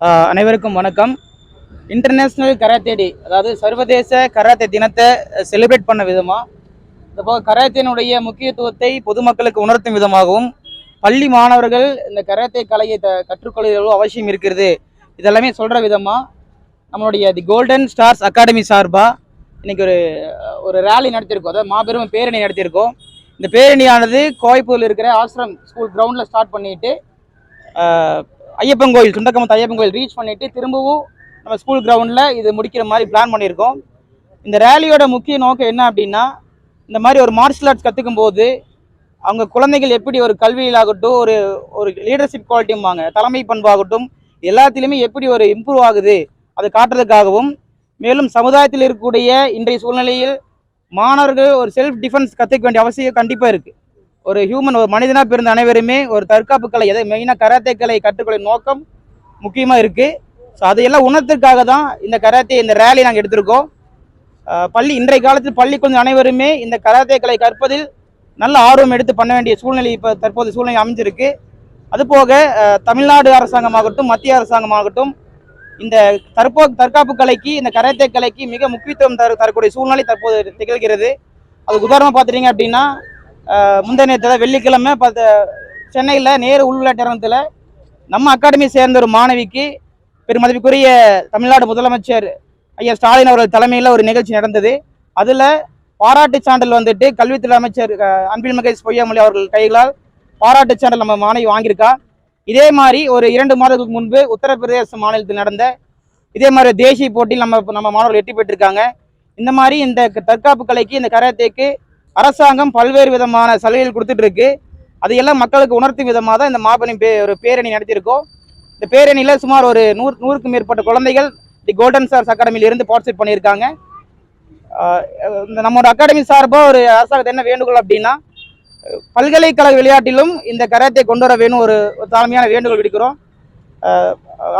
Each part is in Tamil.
அனைவருக்கும் வணக்கம். இன்டர்நேஷ்னல் கராத்தே டே அதாவது சர்வதேச கராத்தே தினத்தை செலிப்ரேட் பண்ண விதமாக இப்போ போக கராத்தேனுடைய முக்கியத்துவத்தை பொதுமக்களுக்கு உணர்த்தும் விதமாகவும் பள்ளி மாணவர்கள் இந்த கராத்தே கலையை த கற்றுக்கொள்ள எவ்வளோ அவசியம் இருக்கிறது. இதெல்லாமே சொல்கிற விதமாக நம்மளுடைய தி கோல்டன் ஸ்டார்ஸ் அகாடமி சார்பாக இன்றைக்கி ஒரு ஒரு ரேலி நடத்தியிருக்கோம் அதாவது மாபெரும் பேரணி நடத்தியிருக்கோம் இந்த பேரணியானது கோயப்பூரில் இருக்கிற ஆசிரம் ஸ்கூல் கிரவுண்டில் ஸ்டார்ட் பண்ணிட்டு ஐயப்பன் கோயில் சுண்டக்கமத்து ஐயப்பன் கோயில் ரீச் பண்ணிட்டு திரும்பவும் நம்ம ஸ்கூல் கிரவுண்டில் இது முடிக்கிற மாதிரி பிளான் பண்ணியிருக்கோம். இந்த ரேலியோட முக்கிய நோக்கம் என்ன அப்படின்னா இந்த மாதிரி ஒரு மார்ஷல் ஆர்ட்ஸ் கற்றுக்கும் போது அவங்க குழந்தைகள் எப்படி ஒரு கல்வியிலாகட்டும் ஒரு ஒரு லீடர்ஷிப் குவாலிட்டியும்பாங்க தலைமை பண்பாகட்டும் எல்லாத்திலையுமே எப்படி ஒரு இம்ப்ரூவ் ஆகுது அதை காட்டுறதுக்காகவும் மேலும் சமுதாயத்தில் இருக்கக்கூடிய இன்றைய சூழ்நிலையில் மாணவர்கள் ஒரு செல்ஃப் டிஃபென்ஸ் கற்றுக்க வேண்டிய அவசியம் கண்டிப்பாக இருக்குது ஒரு ஹியூமன் ஒரு மனிதனாக பிறந்த அனைவருமே ஒரு தற்காப்பு கலை எதை மெயினாக கராத்தே கலை கற்றுக்கொள்ளும் நோக்கம் முக்கியமாக இருக்குது ஸோ அதையெல்லாம் உணர்த்துக்காக தான் இந்த கராத்தே இந்த ரேலி நாங்கள் எடுத்திருக்கோம். பள்ளி இன்றைய காலத்தில் பள்ளி கொஞ்சம் அனைவருமே இந்த கராத்தே கலை கற்பதில் நல்ல ஆர்வம் எடுத்து பண்ண வேண்டிய சூழ்நிலை இப்போ தற்போது சூழ்நிலை அமைஞ்சிருக்கு. அதுபோக தமிழ்நாடு அரசாங்கமாகட்டும் மத்திய அரசாங்கமாகட்டும் இந்த தற்போ தற்காப்பு கலைக்கு இந்த கராத்தே கலைக்கு மிக முக்கியத்துவம் தர தரக்கூடிய சூழ்நிலை தற்போது திகழ்கிறது. அதுக்கு உதாரணமாக பார்த்துட்டீங்க அப்படின்னா முந்தைய நேரத்தில் வெள்ளிக்கிழமை பார்த்த சென்னையில் நேரு உள்விளையாட்டரங்கத்தில் நம்ம அகாடமி சேர்ந்த ஒரு மாணவிக்கு பெருமதிப்புக்குரிய தமிழ்நாடு முதலமைச்சர் ஐயா ஸ்டாலின் அவர்கள் தலைமையில் ஒரு நிகழ்ச்சி நடந்தது. அதில் பாராட்டு சான்றிதழ் வந்துட்டு கல்வித்துறை அமைச்சர் அன்பில் மகேஷ் பொய்யாமொழி அவர்கள் கைகளால் பாராட்டு சான்றிதழ் நம்ம மாணவி வாங்கியிருக்கா. இதே மாதிரி ஒரு இரண்டு மாதத்துக்கு முன்பு உத்தரப்பிரதேச மாநிலத்தில் நடந்த இதே மாதிரி தேசிய போட்டியில் நம்ம நம்ம மாணவர்கள் வெற்றி பெற்றிருக்காங்க. இந்த மாதிரி இந்த தற்காப்பு கலைக்கு இந்த கராத்தேக்கு அரசாங்கம் பல்வேறு விதமான சலுகைகள் கொடுத்துட்டு இருக்கு. அதையெல்லாம் மக்களுக்கு உணர்த்தும் விதமாக தான் இந்த மாபெரும் பே ஒரு பேரணி நடத்தியிருக்கோம். இந்த பேரணியில் சுமார் ஒரு நூறு நூறுக்கும் மேற்பட்ட குழந்தைகள் தி கோல்டன் ஸ்டார்ஸ் அகாடமியில இருந்து பார்ட்டிசிபேட் பண்ணியிருக்காங்க. இந்த நம்மளோட அகாடமி சார்பாக ஒரு அரசாங்கத்தை என்ன வேண்டுகோள் அப்படின்னா பல்கலைக்கழக விளையாட்டிலும் இந்த கராத்தே கொண்டு வர வேணும் ஒரு தாழ்மையான வேண்டுகோள் விடுக்கிறோம்.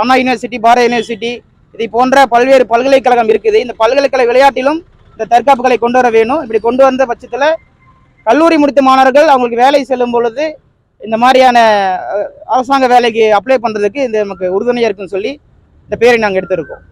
அண்ணா யூனிவர்சிட்டி பாரத யூனிவர்சிட்டி இதை போன்ற பல்வேறு பல்கலைக்கழகம் இருக்குது. இந்த பல்கலைக்கழக விளையாட்டிலும் இந்த தற்காப்புகளை கொண்டு வர வேணும். இப்படி கொண்டு வந்த பட்சத்தில் கல்லூரி முடித்த மாணவர்கள் அவங்களுக்கு வேலை செல்லும் பொழுது இந்த மாதிரியான அரசாங்க வேலைக்கு அப்ளை பண்ணுறதுக்கு இந்த நமக்கு உறுதுணையாக இருக்குன்னு சொல்லி இந்த பேரை நாங்கள் எடுத்திருக்கோம்.